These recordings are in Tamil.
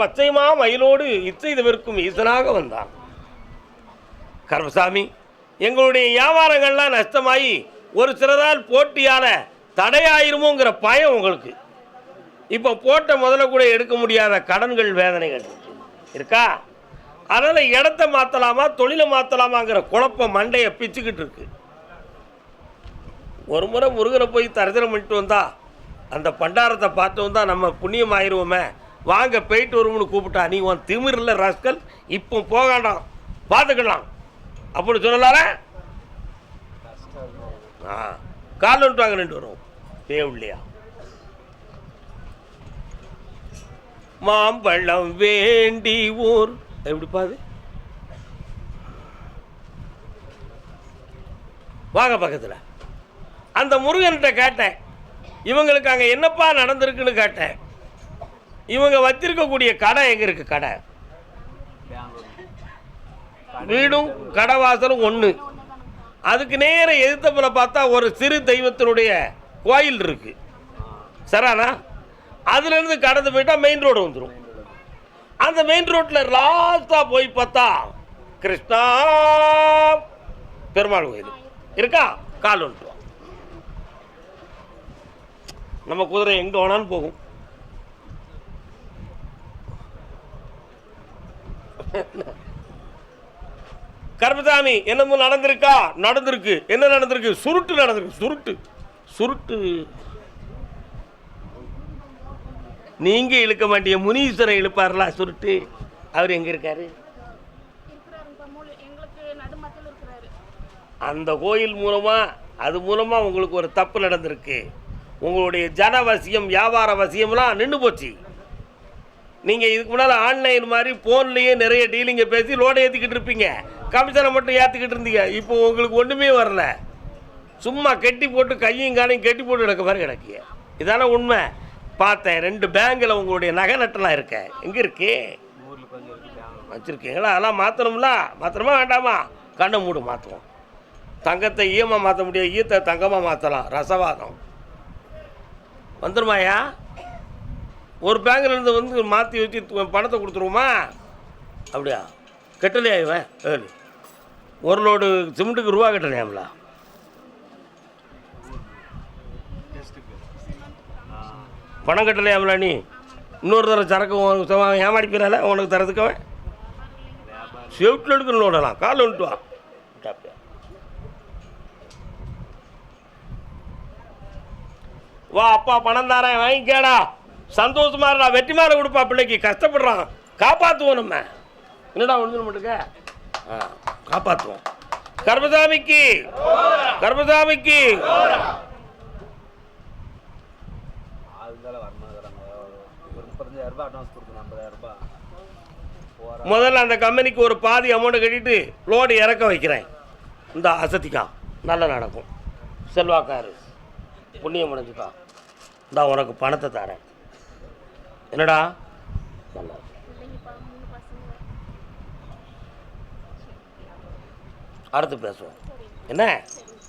பச்சைமா மயிலோடு இச்சை தவிர்க்கும் ஈசனாக வந்தான். கருமசாமி எங்களுடைய வியாபாரங்கள்லாம் நஷ்டமாகி ஒரு சிலரால் போட்டியால தடையாயிருமோங்கிற பயம் உங்களுக்கு. இப்போ போட்ட முதல்ல கூட எடுக்க முடியாத கடன்கள் வேதனைகள் இருக்கா? அதனால் இடத்த மாற்றலாமா தொழிலை மாற்றலாமாங்கிற குழப்பம் மண்டையை பிச்சுக்கிட்டு இருக்கு. ஒரு முறை முருகனை போய் தரிசனம் பண்ணிட்டு வந்தா அந்த பண்டாரத்தை பார்த்து தான் நம்ம புண்ணியம் ஆயிடுவோமே வாங்க போயிட்டு வருவோம்னு கூப்பிட்டா நீ உன் திமிரில் ரஸ்கல். இப்போ போகாண்டாம் பார்த்துக்கலாம் அப்படி சொல்லலார ஆ கால் வாங்க ரெண்டு வரும் தேவையா மாம்பழம் வேண்டி ஊர். எப்படி பாது வாங்க பக்கத்தில். அந்த முருகன்கிட்ட கேட்டேன் இவங்களுக்கு அங்கே என்னப்பா நடந்திருக்குன்னு கேட்டேன். இவங்க வச்சிருக்கக்கூடிய கடை எங்கே இருக்கு? கடை. வீடும் கடை வாசலும் ஒன்று அதுக்கு நேரம் எதிர்த்தப்பில் பார்த்தா ஒரு சிறு தெய்வத்தினுடைய கோயில் இருக்கு. சரானா? அதுலேருந்து கடந்து போயிட்டா மெயின் ரோடு வந்துடும் அந்த மெயின் ரோட்டில் லாஸ்ட்டாக போய் பார்த்தா கிருஷ்ணா பெருமாள் கோயில். இருக்கா? கால் ஒன்று நம்ம குதிரை எங்கே வேணாலும் போகும். கருமசாமி என்னமோ நடந்திருக்கா? நடந்திருக்கு. என்ன நடந்திருக்கு? சுருட்டு நடந்திருக்கு. சுருட்டு. சுருட்டு. நீங்க இழுக்க மாட்டீங்க முனீஸ்வரன் இழுப்பார்ல சுருட்டு. அவர் எங்க இருக்காரு? அந்த கோயில் மூலமா அது மூலமா உங்களுக்கு ஒரு தப்பு நடந்திருக்கு. உங்களுடைய ஜனவசியம் வியாபார வசியம்லாம் நின்று போச்சு. நீங்கள் இதுக்கு முன்னால் ஆன்லைன் மாதிரி ஃபோன்லேயே நிறைய டீலிங்கை பேசி லோடை ஏற்றிக்கிட்டு இருப்பீங்க. கமிஷனை மட்டும் ஏற்றிக்கிட்டு இருந்தீங்க. இப்போ உங்களுக்கு ஒன்றுமே வரல. சும்மா கெட்டி போட்டு கையும் காலையும் கெட்டி போட்டு கிடக்க மாதிரி கிடக்கு இதான உண்மை. பார்த்தேன் ரெண்டு பேங்கில் உங்களுடைய நகை நட்டெல்லாம் இருக்க. எங்கே இருக்கு? வச்சுருக்கீங்களா? அதெல்லாம் மாற்றணும்ல மாற்றணுமா வேண்டாமா? கண்ணை மூடு மாற்றுவோம் தங்கத்தை ஈயமாக மாற்ற முடியாது. ஈயத்தை தங்கமாக மாற்றலாம் ரசவாதம். வந்துருமாயா ஒரு பேங்க்ல இருந்து வந்து மாற்றி வச்சு பணத்தை கொடுத்துருவோமா? அப்படியா? கட்டலையா இவன்? ஒரு லோடு சிமெண்ட்டுக்கு ரூபா கட்டலையாம்ல? பணம் கட்டலையாம்ல நீ? இன்னொரு தடவை சரக்கு உனக்கு ஏமாடிக்கிறால உனக்கு தரதுக்கு அவன்? செவுட்டில் எடுக்கணும் லோடலாம் கால் வந்துட்டு வா. வா அப்பா பணம் தாரேன் வாங்கிக்கேடா. சந்தோஷமா இருந்தா வெற்றி மாலை கொடுப்பா பிள்ளைக்கு கஷ்டப்படுறான். காப்பாற்றுவோம் நம்ம. என்னடா ஒன்று மட்டுக்க ஆ காப்பாற்றுவோம் கர்மசாமிக்கு கர்மசாமிக்கு. முதல்ல அந்த கம்பெனிக்கு ஒரு பாதி அமௌண்ட்டை கட்டிட்டு லோடு இறக்க வைக்கிறேன். இந்த அசத்திக்கா நல்லா நடக்கும். செல்வாக்காரு. புண்ணியம் முடிஞ்சுக்கா இந்தா உனக்கு பணத்தை தரேன். என்னடா? நல்லா அடுத்து பேசுவோம். என்ன?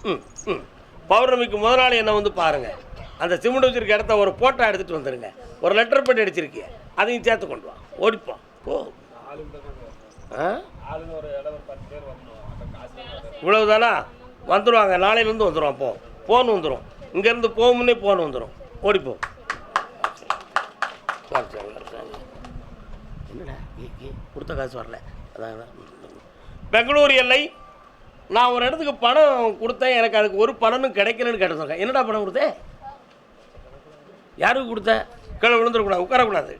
ம் ம். பௌர்ணமிக்கு முத நாள் என்ன வந்து பாருங்கள் அந்த சிமெண்ட் வச்சிருக்க இடத்த ஒரு ஃபோட்டோ எடுத்துகிட்டு வந்துடுங்க ஒரு லெட்டர் பண்ணி அடிச்சிருக்கிய. அதையும் சேர்த்து கொண்டு வா. ஓடிப்போம் போ. ஆ? ஒரு பத்து பேர் இவ்வளவுதானா? வந்துடுவாங்க நாளையிலேருந்து வந்துடுவான் போ. ஃபோன் வந்துடும் இங்கேருந்து போகும்னே ஃபோன் வந்துடும் ஓடிப்போம் சரி சரி சரி, என்னடா கொடுத்த காசு வரல. அதான் பெங்களூர் எல்லை. நான் ஒரு இடத்துக்கு பணம் கொடுத்தேன். எனக்கு அதுக்கு ஒரு பணமும் கிடைக்கலன்னு கேட்டிருக்கேன் என்னடா பணம் கொடுத்தேன் யாருக்கு கொடுத்தேன் கீழே விழுந்துடக்கூடாது உட்காரக்கூடாது.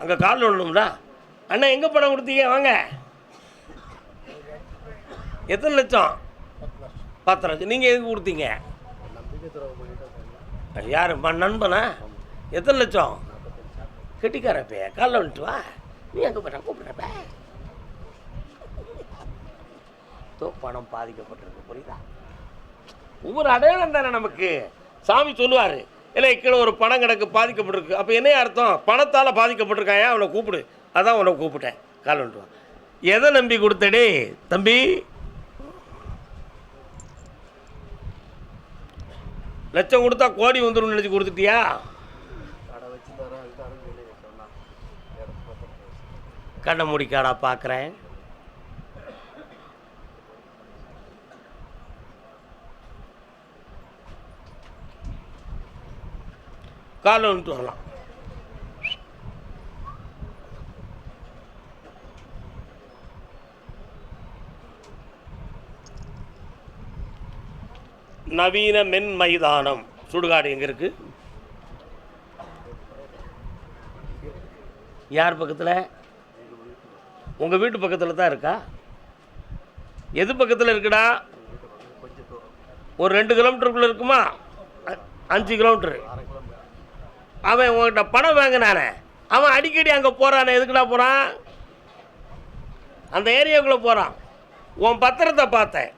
அங்கே காலில் விழணும்டா. அண்ணா எங்கே பணம் கொடுத்தீங்க? வாங்க. எத்தனை லட்சம்? பத்து லட்சம். நீங்கள் எதுக்கு கொடுத்தீங்க? யார்? நண்பனா? எத்தனை லட்சம்? கெட்டிக்காரப்பே காலைல வந்துட்டு வா. நீ அங்கே போய்ட்டா கூப்பிட்றப்ப தோ பணம் பாதிக்கப்பட்டிருக்கு புரியுதா? ஒவ்வொரு அடையாளம் தானே நமக்கு. சாமி சொல்லுவார் இல்லை கீழே ஒரு பணம் கிடக்கு பாதிக்கப்பட்டிருக்கு. அப்போ என்ன அர்த்தம்? பணத்தால் பாதிக்கப்பட்டிருக்கான் ஏன் அவனை கூப்பிடு. அதான் உன்னை கூப்பிட்டேன். கால் வந்துட்டு வா. எதை நம்பி கொடுத்தடே தம்பி? லட்சம் கொடுத்தா கோடி வந்துடும் நினச்சி கொடுத்துட்டியா? கடை கண்ணை முடிக்காடா பார்க்குறேன் காலை வந்துட்டு வரலாம். நவீன மென் மைதானம் சுடுகாடு எங்கே இருக்கு? யார் பக்கத்தில்? உங்கள் வீட்டு பக்கத்தில் தான் இருக்கா? எது பக்கத்தில் இருக்குடா? ஒரு ரெண்டு கிலோமீட்டருக்குள்ளே இருக்குமா? அஞ்சு கிலோமீட்டரு. அவன் உங்கள்கிட்ட பணம் வாங்கினானே. அவன் அடிக்கடி அங்கே போகிறானே எதுக்குடா போகிறான் அந்த ஏரியாவுக்குள்ளே போகிறான் உன் பத்திரத்தை பார்த்தேன்.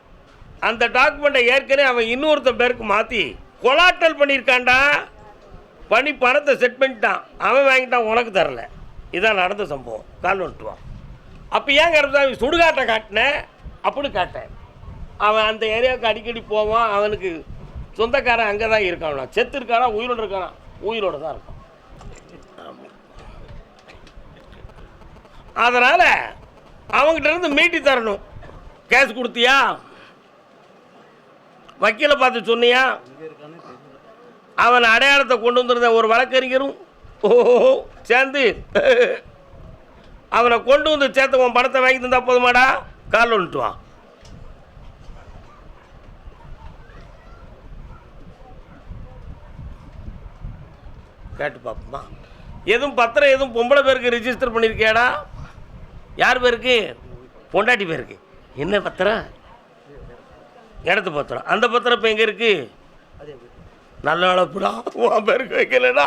அந்த டாக்குமெண்ட்டை ஏற்கனவே அவன் இன்னொருத்தன் பேருக்கு மாற்றி கொலாட்டல் பண்ணியிருக்கான்டா. பண்ணி பணத்தை செட் பண்ணிட்டான். அவன் வாங்கிட்டான் உனக்கு தரல. இதான் நடந்த சம்பவம். கால் வந்துட்டுவான் அப்போ ஏன் கருப்பசாமி சுடுகாட்டை காட்டினேன் அப்படின்னு காட்டேன். அவன் அந்த ஏரியாவுக்கு அடிக்கடி போவான். அவனுக்கு சொந்தக்காரன் அங்கே தான் இருக்கான் செத்து இருக்கானா உயிரோடு இருக்கானா? உயிரோடு தான் இருக்கான். அதனால் அவங்ககிட்ட இருந்து மீட்டி தரணும். கேஸ் கொடுத்தியா? வக்கீலை பார்த்து சொன்னியா? அவன் அடையாளத்தை கொண்டு வந்திருந்த ஒரு வழக்கறிஞரும் ஓஹோ சேர்ந்து அவனை கொண்டு வந்து சேர்த்து உன் பணத்தை வாங்கி தந்தா போதுமாடா? கால் ஒன்றுட்டுவான் கேட்டு பார்ப்போமா. எதுவும் பத்திரம் எதுவும் பொம்பளை பேருக்கு ரிஜிஸ்டர் பண்ணியிருக்கியாடா யார் பேருக்கு? பொண்டாட்டி பேருக்கு. என்ன பத்திரம்? இடத்து பத்திரம். அந்த பத்திரம் இப்போ எங்கே இருக்கு? நல்ல அளப்புடா உன் பேருக்கு வைக்கலடா.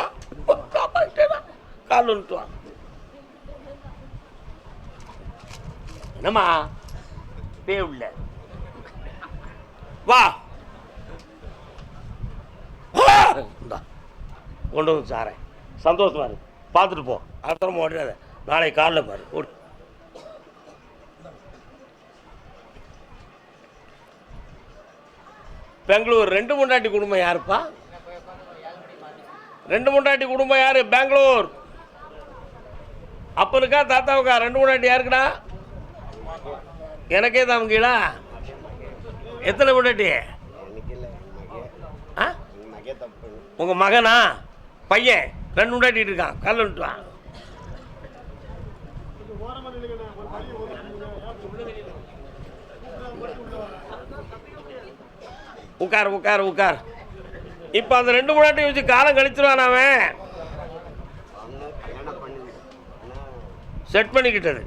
கால் வந்துட்டு என்னம்மா? பே உள்ள. வா. கொண்டு வந்து சாரேன். சந்தோஷமா இருக்கு பார்த்துட்டு போ. அடுத்த ஓடிடாத. நாளைக்கு காலைல பாரு. ஓடி. பெங்களூர் ரெண்டு முண்டாட்டி குடும்பம் யாருப்பா? ரெண்டு முண்டாட்டி குடும்பம் யார்? பெங்களூர். அப்பனுக்கா தாத்தாவுக்கா? ரெண்டு முண்டாட்டி யாருக்குடா? எனக்கே தான் கீழா. எத்தனை முண்டாட்டி? ஆ? உங்கள் மகனா? பையன்? ரெண்டு முண்டாட்டிட்டு இருக்கான். கல் விட்டுவான் உட்கார் உட்கார் உட்கார். இப்போ அந்த ரெண்டு முன்னாடி வச்சு காலம் கழிச்சிருவான் அவன். செட் பண்ணிக்கிட்டது.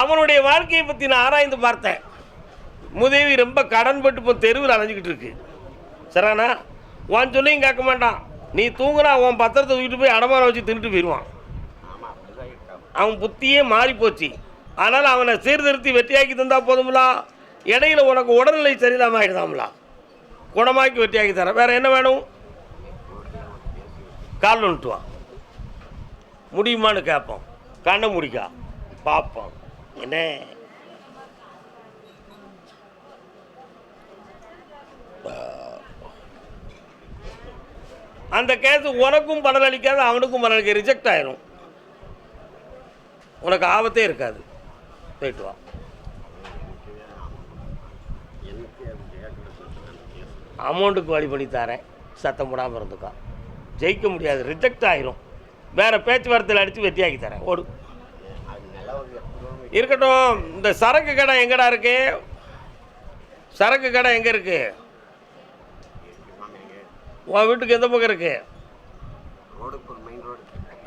அவனுடைய வாழ்க்கையை பற்றி நான் ஆராய்ந்து பார்த்தேன். முதவி ரொம்ப கடன்பட்டு இப்போ தெருவில் அலைஞ்சிக்கிட்டு இருக்கு. சரிண்ணா உன் சொல்லியும் கேட்க மாட்டான். நீ தூங்குனா உன் பத்திரத்தை தூக்கிட்டு போய் அடமானம் வச்சு தின்னுட்டு போயிடுவான் அவன் புத்தியே மாறி போச்சு. ஆனால் அவனை சீர்திருத்தி வெற்றியாக்கி தந்தால் போதும்லா? இடையில உனக்கு உடல்நிலை சரியில்லாமல் ஆகிடுதாம்லா குணமாக்கி வெற்றியாக்கி தரேன். வேறு என்ன வேணும்? கால் வந்துட்டு முடியுமான்னு கேட்போம் கண்ணை முடிக்கா. பார்ப்போம் என்ன? அந்த கேஸ் உனக்கும் பலன் அளிக்காது அவனுக்கும் பலன் அளிக்க ரிஜெக்ட் ஆயிரும். உனக்கு ஆபத்தே இருக்காது. போயிட்டு வா. அமௌண்ட்டுக்கு வழி பண்ணி தரேன். சத்தம் போடாமல் இருந்துக்கா. ஜெயிக்க முடியாது. ரிஜெக்ட் ஆயிரும். வேறு பேச்சுவார்த்தையில் அடித்து வெற்றியாக்கி தரேன். ஓடு. இருக்கட்டும். இந்த சரக்கு கடை எங்கடா இருக்கு? சரக்கு கடை எங்கே இருக்கு? உன் வீட்டுக்கு எந்த பக்கம் இருக்கு?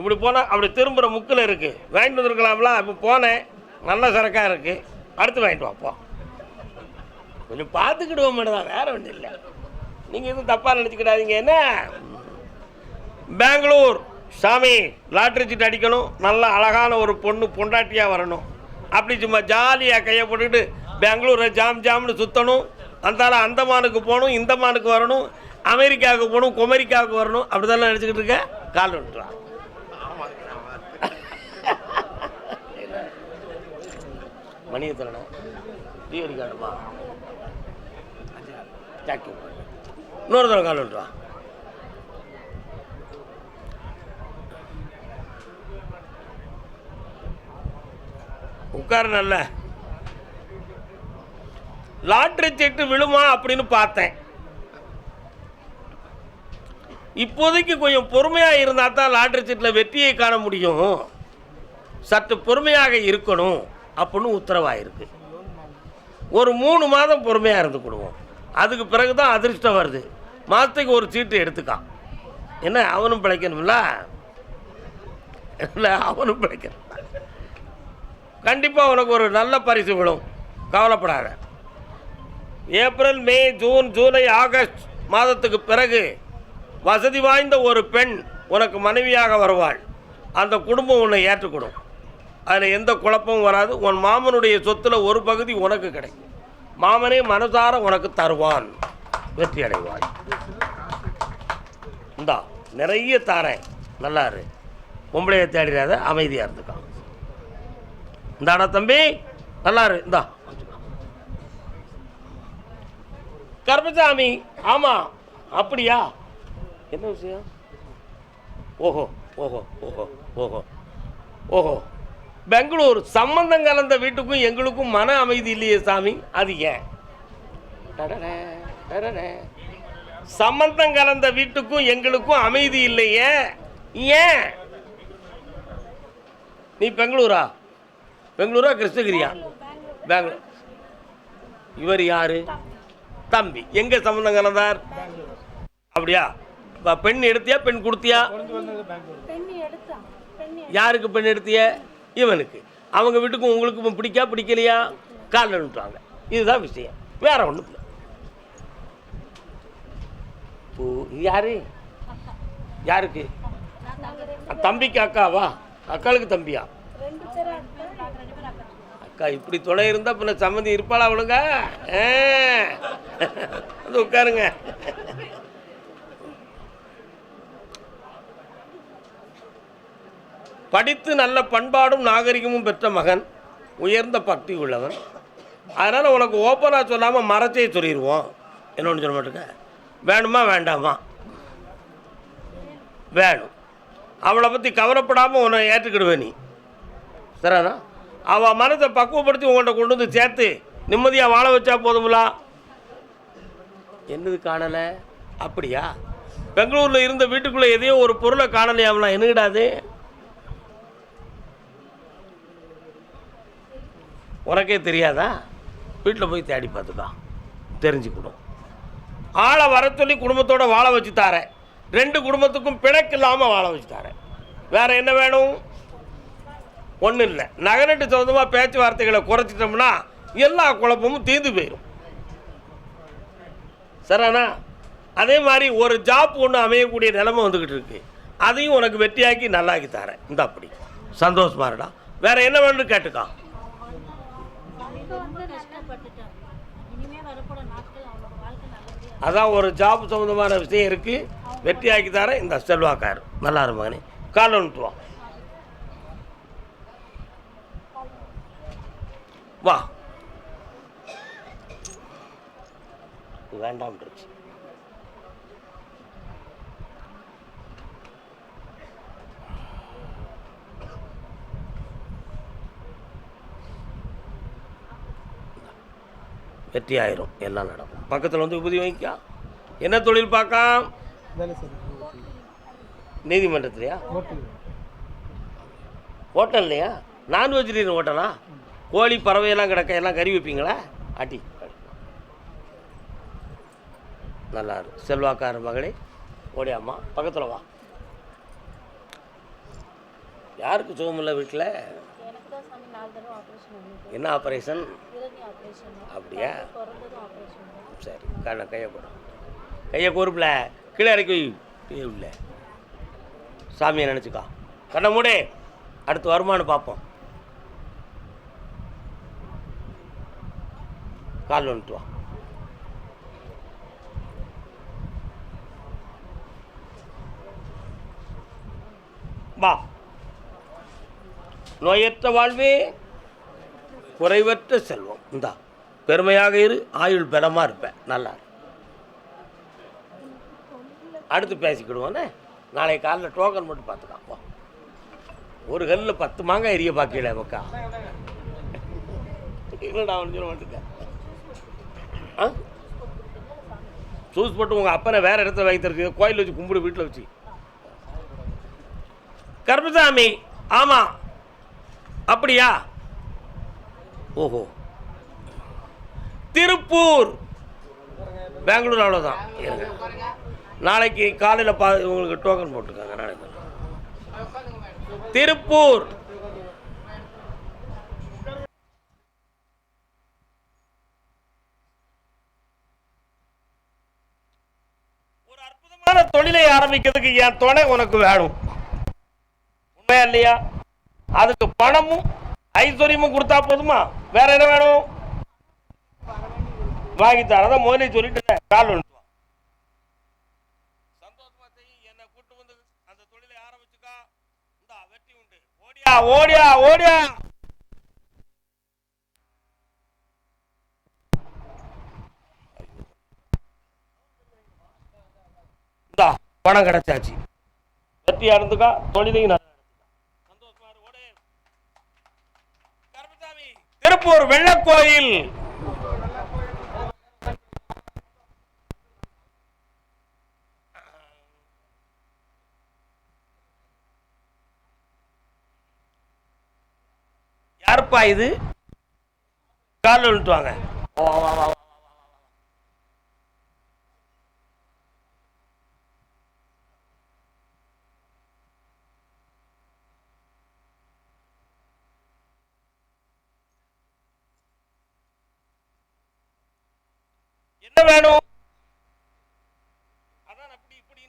இப்படி போனால் அப்படி திரும்புகிற முக்கில் இருக்குது வாங்கிட்டு வந்துருக்கலாம்ல இப்போ போனேன். நல்ல சரக்காக இருக்குது அடுத்து வாங்கிட்டு வாப்போம் கொஞ்சம் பார்த்துக்கிடுவோம் மேடம் தான் வேறு ஒன்றும் இல்லை. நீங்கள் எதுவும் தப்பாக நினச்சிக்கிடாதீங்க என்ன? பெங்களூர் சாமி லாட்ரி சீட் அடிக்கணும். நல்ல அழகான ஒரு பொண்ணு பொண்டாட்டியாக வரணும். அப்படி சும்மா ஜாலியாக கையை போட்டுக்கிட்டு பெங்களூரை ஜாம் ஜாம்னு சுற்றணும் அந்தால அந்தமானுக்கு போகணும் இந்தமானுக்கு வரணும். அமெரிக்காவுக்கு போகணும் கொமெரிக்காவுக்கு வரணும். அப்படி நினச்சிக்கிட்டு இருக்க? கால் விட்டுறான் மணியை தரணும் டீ அடிக்காட்டுமா தேங்க்யூ இன்னொரு தடவை கால் வந்துட்டு வா உட்காரு நல்ல லாட்ரி சீட்டு விழுமா அப்படின்னு பார்த்தேன். இப்போதைக்கு கொஞ்சம் பொறுமையாக இருந்தால் தான் லாட்ரி சீட்டில் வெற்றியை காண முடியும். சற்று பொறுமையாக இருக்கணும். அப்படின்னு உத்தரவாயிருக்கு. ஒரு மூணு மாதம் பொறுமையாக இருந்துக்கிடுவோம் அதுக்கு பிறகு தான் அதிர்ஷ்டம் வருது. மாதத்துக்கு ஒரு சீட்டு எடுத்துக்கான் என்ன அவனும் பிழைக்கணும்ல? இல்லை அவனும் பிழைக்கணும். கண்டிப்பாக உனக்கு ஒரு நல்ல பரிசு விழும். கவலைப்படாத. April May June July August மாதத்துக்கு பிறகு வசதி வாய்ந்த ஒரு பெண் உனக்கு மனைவியாக வருவாள். அந்த குடும்பம் உன்னை ஏற்றுக்கொடும். அதில் எந்த குழப்பமும் வராது. உன் மாமனுடைய சொத்தில் ஒரு பகுதி உனக்கு கிடைக்கும். மாமனே மனசார உனக்கு தருவான். வெற்றி அடைவாய். இந்தா நிறைய தாரேன். நல்லா இரு பொம்பளையை தேடிடாத அமைதியாக இருந்துக்கான் இந்தாடா தம்பி நல்லா இரு இந்தா. கர்பசாமி ஆமாம் அப்படியா? என்ன விஷயம்? ஓஹோ ஓஹோ ஓஹோ ஓஹோ ஓஹோ. பெங்களூர் சம்பந்தம் கலந்த வீட்டுக்கும் எங்களுக்கும் மன அமைதி இல்லையே சாமி. அது ஏன். சம்பந்தம் கலந்த வீட்டுக்கும் எங்களுக்கும் அமைதி இல்லையே. ஏன்? நீ பெங்களூரா? பெங்களூரா கிருஷ்ணகிரியா? பெங்களூர். இவர் யாரு? தம்பி. எங்க சம்பந்தம் கலந்தார்? அப்படியா? பெண் எடுத்தியா பெண் கொடுத்தியா? யாருக்கு பெண் எடுத்திய? இவனுக்கு. அவங்க வீட்டுக்கும் உங்களுக்கும் பிடிக்கா பிடிக்கலையா? காலில் விட்டுவாங்க இதுதான் விஷயம். வேற ஒன்றும் இல்லை. இப்போ யாரு? யாருக்கு? தம்பிக்கு அக்காவா? அக்காளுக்கு தம்பியா? அக்கா இப்படி துணை இருந்தால் பின்ன சம்மந்தி இருப்பாளா அவளுங்க ஆ. உட்காருங்க. படித்து நல்ல பண்பாடும் நாகரிகமும் பெற்ற மகன் உயர்ந்த பக்தி உள்ளவன். அதனால் உனக்கு ஓப்பனாக சொல்லாமல் மறைச்சே சொல்லிடுவோம் என்ன ஒன்று சொல்ல மாட்டேங்க? வேணுமா வேண்டாமா? வேணும். அவளை பற்றி கவலைப்படாமல் உன்னை ஏற்றுக்கிடுவேன் நீ. சரிண்ணா அவள் மனதை பக்குவப்படுத்தி உங்கள்கிட்ட கொண்டு வந்து சேர்த்து நிம்மதியாக வாழ வச்சா போதுங்களா என்னது காணலை? அப்படியா? பெங்களூரில் இருந்த வீட்டுக்குள்ளே எதையோ ஒரு பொருளை காணலையாமலாம் என்னகிடாது உனக்கே தெரியாதா? வீட்டில் போய் தேடி பார்த்துக்கா தெரிஞ்சுக்கணும். ஆளை வர சொல்லி குடும்பத்தோடு வாழ வச்சு தாரேன் ரெண்டு குடும்பத்துக்கும் பிணக்கு இல்லாமல் வாழ வச்சு தாரேன் வேற என்ன வேணும்? ஒன்றும் இல்லை. நகரட்டு சொந்தமாக பேச்சுவார்த்தைகளை குறைச்சிட்டோம்னா எல்லா குழப்பமும் தீர்ந்து போயிடும் சரிண்ணா அதே மாதிரி ஒரு ஜாப் ஒன்று அமையக்கூடிய நிலைமை வந்துக்கிட்டு இருக்கு. அதையும் உனக்கு வெட்டியாக்கி நல்லாக்கி தரேன் இந்த அப்படி. சந்தோஷமா இருடா. வேற என்ன வேணும்னு கேட்டுக்கான் அதான் ஒரு ஜாப் சம்மந்தமான விஷயம் இருக்குது வெற்றியாக்கி தரேன் இந்த செல்வாக்கார். நல்லா இரு மகனே. காலை வா. வேண்டாம் வேண்டாம்ன்றுச்சு வெற்றி ஆயிரும். எல்லாம் நடக்கும். பக்கத்தில் வந்து விபூதி வாங்கிக்கா. என்ன தொழில் பார்ക്കാം நீதிமன்றத்துலையா? ஹோட்டல்லையா? நான் வெஜிடேரியன் ஹோட்டலா? கோழி பறவையெல்லாம் கிடக்க எல்லாம் கறி வைப்பீங்களா? அடி நல்லா இருக்கு செல்வாக்கார மகளே ஓடியாம்மா பக்கத்தில் வா. யாருக்கு சுகமில்லை வீட்டில் எனக்கு தான் சாமி நாலு தடவை ஆப்ரேஷன் பண்ணிட்டு என்ன ஆப்ரேஷன் அப்படியா? சரி கண்ண கையை கூட. கையை கோருப்பில் கீழே இறக்கி இல்லை உள்ள. சாமியை நினச்சிக்கா. கண்ணை மூடே. அடுத்து வருமானு பார்ப்போம். கால் வந்துட்டு வா. வா. நோயற்ற வாழ்வே குறைவற்ற செல்வம். இந்தா. பெருமையாக இரு ஆயுள் பலமாக இருப்பேன் நல்லா அடுத்து பேசிக்கிடுவோண்ணே நாளை காலைல டோக்கன் மட்டும் பார்த்துக்கலாம். போ. ஒரு கல்லில் பத்து மாங்காய் எரிய பார்க்கல மக்கா இல்லைடா அவனு சொல்ல மாட்டேங்க ஆ? சூஸ் போட்டு உங்கள் அப்பனை வேறு இடத்துல வைத்திருக்கு கோயில் வச்சு கும்பிடு வீட்டில் வச்சு. கருப்பசாமி ஆமாம் அப்படியா? ஓஹோ. திருப்பூர். பெங்களூர் அவ்வளோதான் இருங்க. நாளைக்கு காலையில் பா உங்களுக்கு டோக்கன் போட்டுருக்காங்க. நாளைக்கு திருப்பூர். ஒரு அற்புதமான தொழிலை ஆரம்பிக்கிறதுக்கு என் துணை உனக்கு வேணும். உண்மையா இல்லையா? அதுக்கு பணமும் ஐஸ்வர்யமும் கொடுத்தா போதுமா? வேற என்ன வேணும்? வாங்கி தரதான் முதலே சொல்லிட்டு கால் வா. சந்தோஷமா செய். என்னை கூட்டு வந்து அந்த தொழிலை ஆரம்பிச்சுக்கா. இந்தா வெற்றி உண்டு. ஓடியா ஓடியா ஓடியா. பணம் கிடைச்சாச்சு. வெற்றியா இருந்துக்கா தொழிலையும் திருப்பூர் வெள்ளக்கோயில். யாருப்பா இது? காலில் விட்டுவாங்க என்ன வேணும்? அதான் அப்படி இப்படி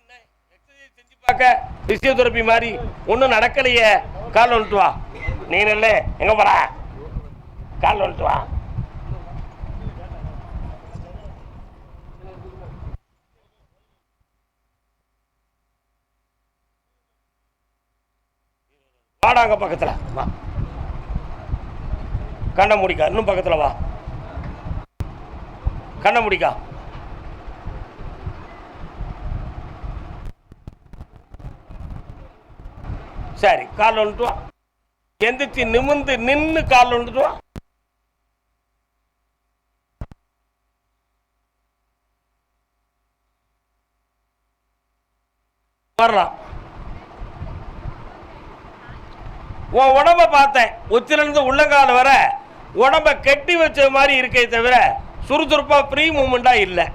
செஞ்சு பார்க்க. பிசியோதெரப்பி மாதிரி. ஒன்றும் நடக்கலையே. கால் வந்துட்டு வா. நீ நல்ல. எங்க போற? கால் வந்துட்டு வா வாடாங்க பக்கத்துல. வா. கண்ணை முடிக்கா. இன்னும் பக்கத்துல வா. கண்ணை முடிக்கா. சரி கால் வந்துட்டு வா எந்திரிச்சு நிமிந்து நின்னு கால் வந்துட்டு உன் உடம்ப பார்த்தேன். உச்சிலிருந்து உள்ளங்கால வர உடம்ப கட்டி வச்ச மாதிரி இருக்கே தவிர சுறுசுறுப்பா ஃப்ரீ மூமெண்டா இல்லை.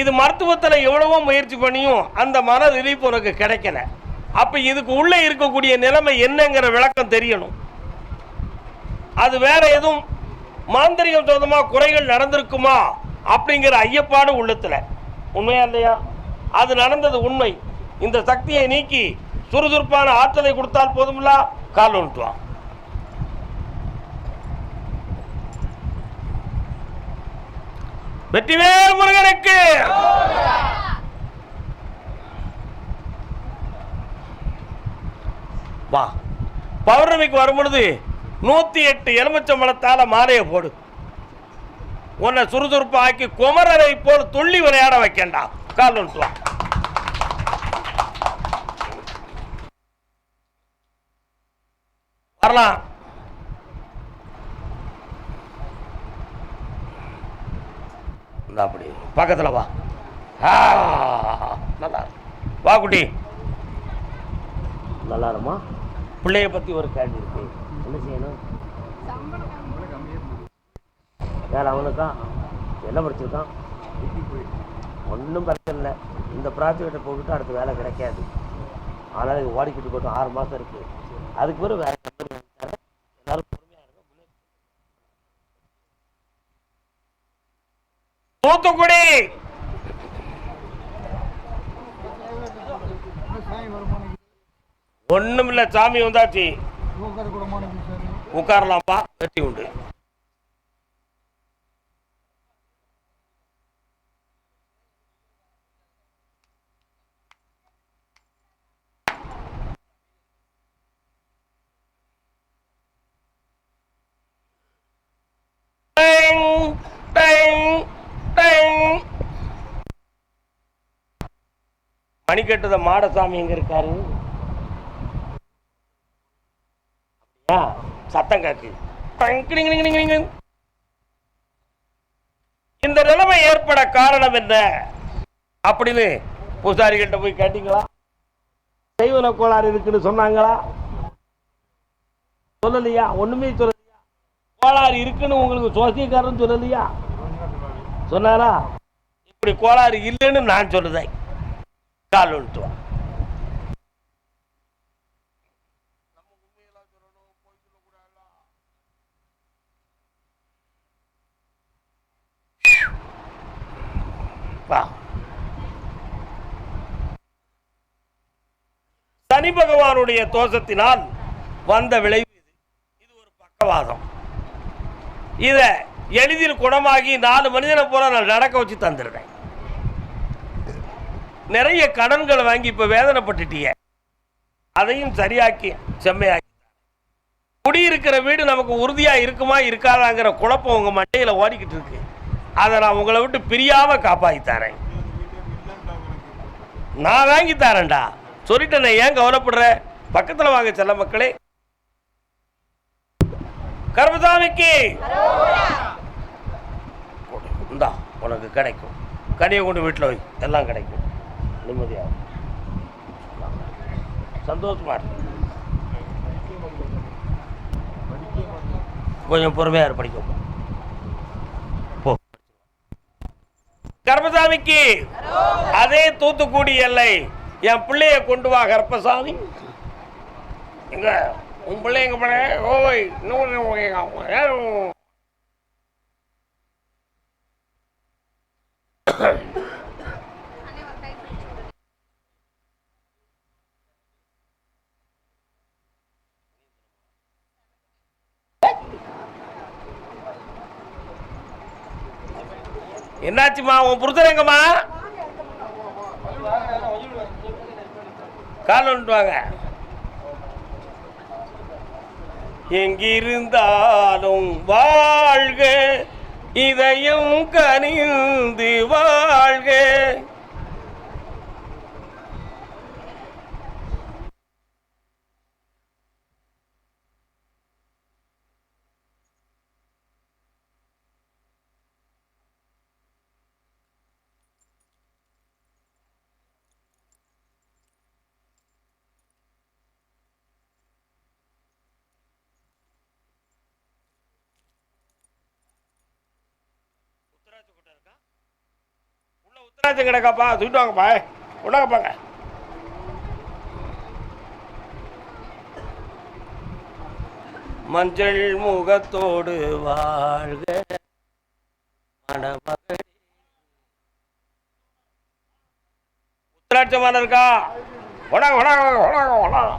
இது மருத்துவத்தில் எவ்வளவோ முயற்சி பண்ணியும் அந்த மன ரிலீஃப் உனக்கு கிடைக்கல. அப்போ இதுக்கு உள்ளே இருக்கக்கூடிய நிலைமை என்னங்கிற விளக்கம் தெரியணும். அது வேற எதுவும் மாந்திரிகம் சொந்தமாக குறைகள் நடந்திருக்குமா அப்படிங்கிற ஐயப்பாடு உள்ளத்தில். உண்மையா இல்லையா? அது நடந்தது உண்மை. இந்த சக்தியை நீக்கி சுறுசுறுப்பான ஆற்றலை கொடுத்தால் போதும்ல கால் ஒன்றுவான் வெற்றிவேல் முருகனுக்கு! வா. பௌர்ணமிக்கு வரும் பொழுது எட்டு எலுமிச்சம்பழத்தால் மாலையை போடு. உன்னை சுறுசுறுப்பாக்கி குமரரை போல் துள்ளி விளையாட வைக்கண்டா. கால் ஒன்று வரலாம். அப்படி பக்கத்தில் வா. நல்லா வா குட்டி. நல்லா இருமா பிள்ளைய பற்றி ஒரு கேள்வி இருக்கு. என்ன செய்யணும்? வேற அவனுக்கா என்ன படிச்சிருக்கான்? ஒன்றும் பிரச்சனை இல்லை. இந்த ப்ராஜெக்டை போட்டுட்டு அடுத்த வேலை கிடைக்காது. ஆனால் இது ஓடிக்கிட்டு போட்டோம் ஆறு மாதம் இருக்கு. அதுக்கு பிறகு வேலை எல்லாரும் தூத்துக்குடி! ஒன்றும் இல்லை சாமி வந்தாச்சு. உட்காரலாம்ப்பா வெற்றி உண்டு டேங், டேங், மணிக்கட்டுத மாடசாமி எங்க இருக்காரு அப்படியா? சத்தம் காக்கு. இந்த நிலைமை ஏற்பட காரணம் என்ன? அப்படின்னு பூசாரிகள்கிட்ட போய் கேட்டீங்களா? செய்வன கோளாறு இருக்குன்னு சொன்னாங்களா? சொல்லலையா? ஒண்ணுமே சொல்லலையா? கோளாறு இருக்குன்னு உங்களுக்கு சோசியக்காரன் சொல்லலையா? சொன்னாரா? இப்படி கோளாறு இல்லைன்னு நான் சொல்லுதேன். கால் வந்துட்டு வா வா சனி பகவானுடைய தோஷத்தினால் வந்த விளைவு இது. இது ஒரு பக்கவாதம். இத எளிதில் குணமாகி நாலு மனிதனை போல நான் நடக்க வச்சு தந்துடுறேன் நிறைய கடன்களை வாங்கி இப்போ வேதனைப்பட்டுட்டிய. அதையும் சரியாக்கி செம்மையாக்கி. குடியிருக்கிற வீடு நமக்கு உறுதியா இருக்குமா இருக்காதாங்கிற குழப்பம் உங்க மண்டையில ஓடிக்கிட்டு இருக்கு. அதை நான் உங்களை விட்டு பிரியாமல் காப்பாற்றி தரேன் நான் வாங்கி தரேன்டா. நான் ஏன் கவலைப்படுற? பக்கத்தில் வாங்க செல்ல மக்களே. கர்மசாமிக்கு இந்தா உனக்கு கிடைக்கும். கனியை கொண்டு வீட்டில் வை. எல்லாம் கிடைக்கும். நிம்மதியாக சந்தோஷமா இருக்கு கொஞ்சம் பொறுமையாக படிக்கும் போ கர்மசாமிக்கு அதே தூத்துக்குடி எல்லை. என் பிள்ளைய கொண்டு வா கருப்பசாமி. எங்க உன் பிள்ளை எங்க பிள்ளை ஓய் இன்னும் என்னாச்சுமா உன் புருஷன் எங்கம்மா? கால் வாங்க. எங்கிருந்தாலும் வாழ்க இதயம் கனிந்து வா உள்ள கிடக்காப்பா தூக்கிட்டு வாங்கப்பா. உண்டாங்கப்பாங்க மஞ்சள் முகத்தோடு வாழ்க. மணமகளே. உத்தராட்சம் இருக்கா? உடாங்க உடாங்க உடாங்க உடாங்க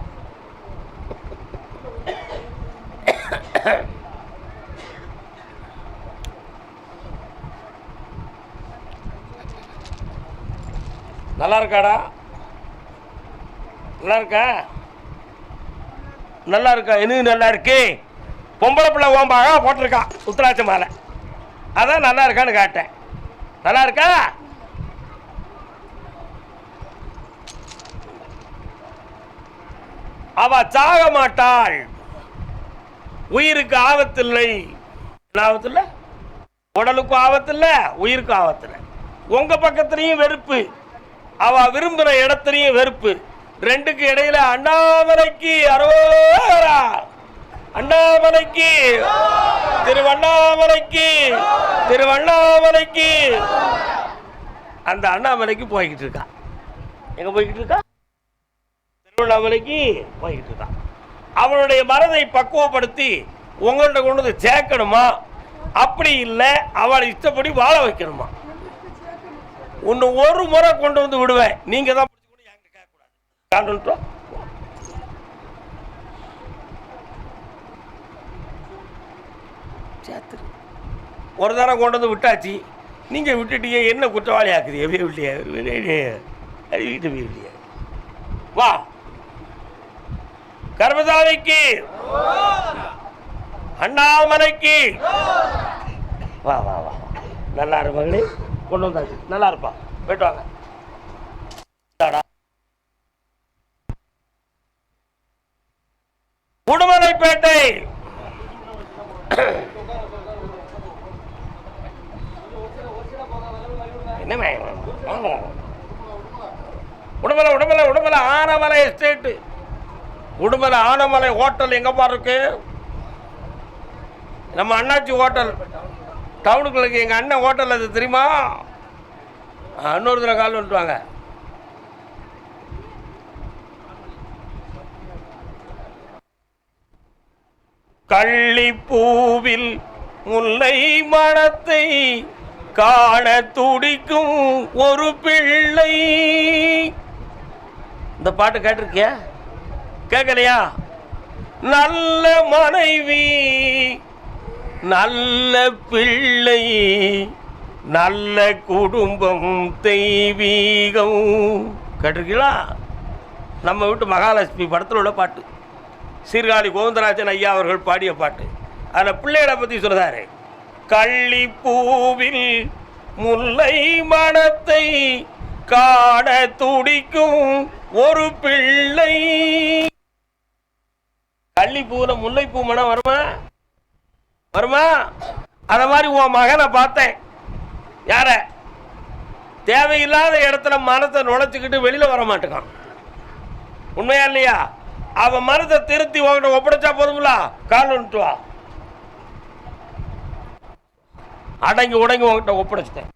நல்லா இருக்காடா நல்லா இருக்கா நல்லா இருக்கா இன்னும் நல்லா இருக்கு பொம்பளை பிள்ளை ஓம்பாக போட்டிருக்கா உத்தராட்சி மாலை. அதான் நல்லா இருக்கான்னு காட்டேன். நல்லா இருக்கா அவ சாக மாட்டாள். உயிருக்கு ஆபத்தில்லை. என்ன ஆபத்தில்லை? உடலுக்கும் ஆபத்தில்லை உயிருக்கும் ஆபத்தில்லை. உங்கள் பக்கத்துலேயும் வெறுப்பு. அவ விரும்புற இடத்துலயும் வெறுப்பு. ரெண்டுக்கு இடையில அண்ணாமலைக்கு அரோரா அண்ணாமலைக்கு திருவண்ணாமலைக்கு திருவண்ணாமலைக்கு அந்த அண்ணாமலைக்கு போய்கிட்டு இருக்கா. எங்க போய்கிட்டு இருக்கா? திருவண்ணாமலைக்கு போய்கிட்டு இருக்கான் அவனுடைய மனதை பக்குவப்படுத்தி உங்கள்கிட்ட கொண்டு வந்து சேர்க்கணுமா? அப்படி இல்லை அவளை இஷ்டப்படி வாழ வைக்கணுமா? உன்னை ஒரு முறை கொண்டு வந்து விடுவேன். நீங்க தான் கேட்கக்கூடாது ஒரு தரம் கொண்டு வந்து விட்டாச்சு. நீங்க விட்டுட்டீங்க என்ன குற்றவாளி ஆக்குது? எவ்வளோ இல்லையா வீட்டு இல்லையா வா. கர்மசாமிக்கு அண்ணாமலைக்கு. வா வா வா. நல்லா இரு மகளே. கொண்டு வந்தாச்சு. நல்லா இருப்பா. போயிட்டு வாங்க. உடுமலைப்பேட்டை. என்னமே உடுமலை உடுமலை உடுமலை ஆனமலை எஸ்டேட்டு உடுமலை ஆனமலை ஹோட்டல் எங்கப்பா இருக்கு? நம்ம அண்ணாச்சி ஹோட்டல் டவுனுக்குள்ளே எங்கள் அண்ணன் ஹோட்டலில் அது தெரியுமா? இன்னொரு தடவை கால் வந்துட்டுவாங்க கள்ளிப்பூவில் முல்லை மனத்தை காண துடிக்கும் ஒரு பிள்ளை. இந்த பாட்டு கேட்டிருக்கிய? கேட்கலையா? நல்ல மனைவி நல்ல பிள்ளை நல்ல குடும்பம் தெய்வீகம். கேட்டிருக்கீங்களா? நம்ம வீட்டு மகாலட்சுமி படத்தில் உள்ள பாட்டு. சீர்காழி கோவிந்தராஜன் ஐயா அவர்கள் பாடிய பாட்டு. அதில் பிள்ளைகளை பற்றி சொல்கிறாரு கள்ளிப்பூவில் முல்லை மனத்தை காண துடிக்கும் ஒரு பிள்ளை. கள்ளிப்பூவில் முல்லைப்பூ மனம் வருமா? வருமா? அத மாதிரி உன் மகனை பார்த்தேன். யார? தேவையில்லாத இடத்துல மனத்தை நுழைச்சிக்கிட்டு வெளியில வர மாட்டேங்கான் உண்மையா இல்லையா? அவன் மனத்தை திருத்தி உங்ககிட்ட ஒப்படைச்சா போதுங்களா? கால் வந்துட்டு வா. அடங்கி உடங்கி உங்ககிட்ட ஒப்படைச்சிட்டேன்.